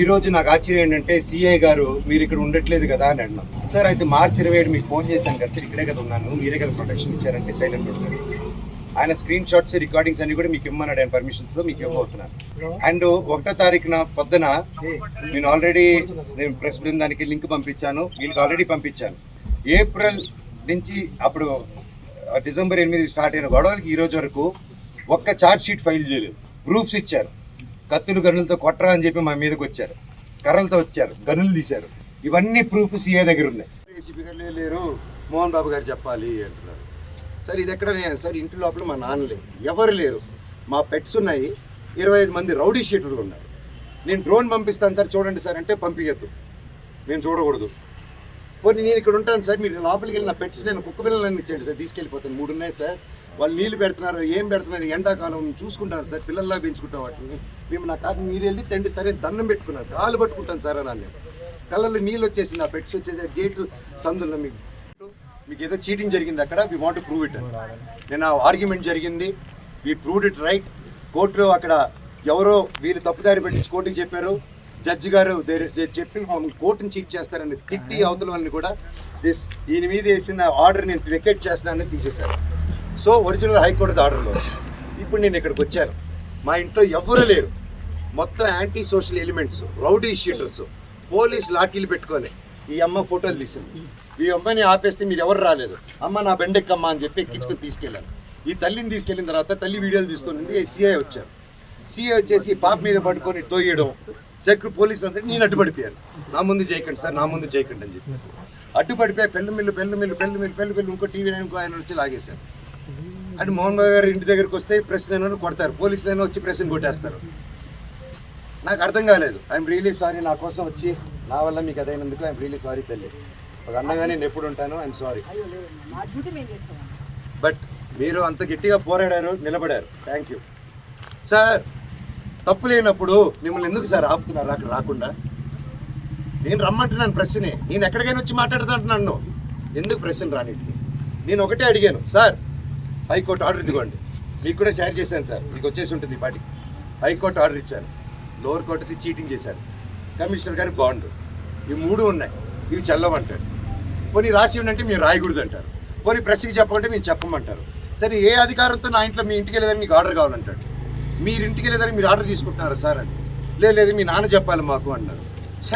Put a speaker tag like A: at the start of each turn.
A: ఈ రోజు నాకు ఆశ్చర్యం ఏంటంటే సిఐ గారు మీరు ఇక్కడ ఉండట్లేదు కదా అని అన్నాం. సార్ అయితే మార్చి ఇరవై ఏడు మీకు ఫోన్ చేశాను కదా సార్ ఇక్కడే కదా ఉన్నాను మీరే కదా ప్రొటెక్షన్ ఇచ్చారంటే సైలెంట్ ఉంటారు ఆయన స్క్రీన్ షాట్స్ రికార్డింగ్స్ అన్ని కూడా మీకు ఇమ్మన్నాడు ఆయన పర్మిషన్స్ మీకు ఇవ్వబోతున్నాను. అండ్ ఒకటో తారీఖున పొద్దున నేను ఆల్రెడీ నేను ప్రెస్ బృందానికి లింక్ పంపించాను వీళ్ళకి ఆల్రెడీ పంపించాను. ఏప్రిల్ నుంచి అప్పుడు డిసెంబర్ ఎనిమిది స్టార్ట్ అయిన గొడవలకి ఈ రోజు వరకు ఒక్క ఛార్జ్ షీట్ ఫైల్ చేయలేదు. ప్రూఫ్స్ ఇచ్చారు. కత్తులు గనులతో కొట్టరా అని చెప్పి మా మీదకి వచ్చారు. కర్రలతో వచ్చారు గనులు తీశారు. ఇవన్నీ ప్రూఫ్ సీఏ దగ్గర ఉన్నాయి. ఏసీపీ గారు లేరు. మోహన్ బాబు గారు చెప్పాలి అంటున్నారు. సార్ ఇది ఎక్కడ నేను సార్ ఇంటి లోపల మా నాన్న లేరు. ఎవరు లేరు? మా పెట్స్ ఉన్నాయి. ఇరవై ఐదు మంది రౌడీ షీటర్లు ఉన్నారు. నేను డ్రోన్ పంపిస్తాను సార్ చూడండి సార్ అంటే పంపించద్దు. నేను చూడకూడదు. పోనీ నేను ఇక్కడ ఉంటాను సార్ మీరు లోపలికి వెళ్ళిన పెట్స్ నేను కుక్క పిల్లలన్నీ ఇచ్చేయండి సార్ తీసుకెళ్ళిపోతాను. మూడు ఉన్నాయి సార్. వాళ్ళు నీళ్ళు పెడుతున్నారు ఏం పెడుతున్నారు ఎండాకాలం చూసుకుంటాను సార్ పిల్లల్లా పెంచుకుంటాం వాటిని. మేము నా కాదు మీరు వెళ్ళి తండ్రి సరే దండం పెట్టుకున్నాను. కాలు పట్టుకుంటాను సార్ అని నేను కళ్ళల్లో నీళ్ళు వచ్చేసింది ఆ పెట్స్ వచ్చేసి గేటు సందులో మీకు మీకు ఏదో చీటింగ్ జరిగింది అక్కడ వి వాంట్ ప్రూవ్ ఇట్ నేను ఆ ఆర్గ్యుమెంట్ జరిగింది వి ప్రూవ్డ్ ఇట్ రైట్ కోర్టులో అక్కడ ఎవరో వీళ్ళు తప్పుదారి పెట్టించి కోర్టుకి చెప్పారు. జడ్జి గారు they- they చెప్పి మమ్మల్ని కోర్టుని చీట్ చేస్తారని తిట్టి అవతల వాళ్ళని కూడా దిస్ ఈయన మీద వేసిన ఆర్డర్ నేను వెకెట్ చేస్తున్నానని తీసేశారు. సో ఒరిజినల్ హైకోర్టు ఆర్డర్లో. ఇప్పుడు నేను ఇక్కడికి వచ్చాను. మా ఇంట్లో ఎవరు లేరు. మొత్తం anti social elements rowdy sheeters police లాఠీలు పెట్టుకొని ఈ అమ్మ ఫోటోలు తీసింది. ఈ అమ్మాయిని ఆపేస్తే మీరు ఎవరు రాలేదు. అమ్మ నా బెండెక్కమ్మ అని చెప్పి ఎక్కించుకొని తీసుకెళ్ళాను. ఈ తల్లిని తీసుకెళ్ళిన తర్వాత తల్లి వీడియోలు తీస్తుంది సిఐ వచ్చారు. సిఐ వచ్చేసి పాప మీద పట్టుకొని తోయడం చెక్ పోలీసులు అందరూ నేను అడ్డుపడిపోయాను. నా ముందు చేయకండి సార్ నా ముందు చేయకండి అని చెప్పేసి. అడ్డుపడిపోయి పెళ్ళి మిల్లు పెళ్ళి మిల్లు పెళ్ళి మిల్లు పెళ్ళి మిల్లు ఇంకో టీవీ ఇంకో ఆయన వచ్చి లాగేశారు. అంటే మోహన్ బాబు గారు ఇంటి దగ్గరికి వస్తే ప్రెస్ నేను కొడతారు. పోలీసులు వచ్చి ప్రెస్ని కొట్టేస్తారు. నాకు అర్థం కాలేదు. ఐఎమ్ రియలీ సారీ నా కోసం వచ్చి నా వల్ల మీకు అదైనందుకు ఐఎమ్ రియలీ సారీ తల్లి. ఒక అన్నగా నేను ఎప్పుడు ఉంటాను ఐఎమ్ సారీ బట్ మీరు అంత గట్టిగా పోరాడారు నిలబడారు. థ్యాంక్ యూ సార్ తప్పు లేనప్పుడు మిమ్మల్ని ఎందుకు సార్ ఆపుతున్నారు అక్కడ రాకుండా? నేను రమ్మంటున్నాను ప్రశ్నే. నేను ఎక్కడికైనా వచ్చి మాట్లాడుతా అంటున్నాను ఎందుకు ప్రశ్న రానిటికి? నేను ఒకటే అడిగాను. సార్ హైకోర్టు ఆర్డర్ ఇదిగోండి. మీకు కూడా షేర్ చేశాను సార్. మీకు వచ్చేసి ఉంటుంది ఈ పాటికి హైకోర్టు ఆర్డర్ ఇచ్చాను లోవర్ కోర్టుకి చీటింగ్ చేశారు. కమిషనర్ గారు బాండ్. ఇవి మూడు ఉన్నాయి. ఇవి చల్లవంటాడు పోనీ రాసి ఉండంటే మీరు రాయకూడదు అంటారు పోనీ ప్రెస్కి చెప్పమంటే మేము చెప్పమంటారు. సరే ఏ అధికారంతో నా ఇంట్లో మీ ఇంటికి వెళ్ళేదని మీకు ఆర్డర్ కావాలంటాడు? మీరు ఇంటికి మీరు ఆర్డర్ తీసుకుంటున్నారా సార్ అని? లేదు మీ నాన్న చెప్పాలి మాకు అన్నారు.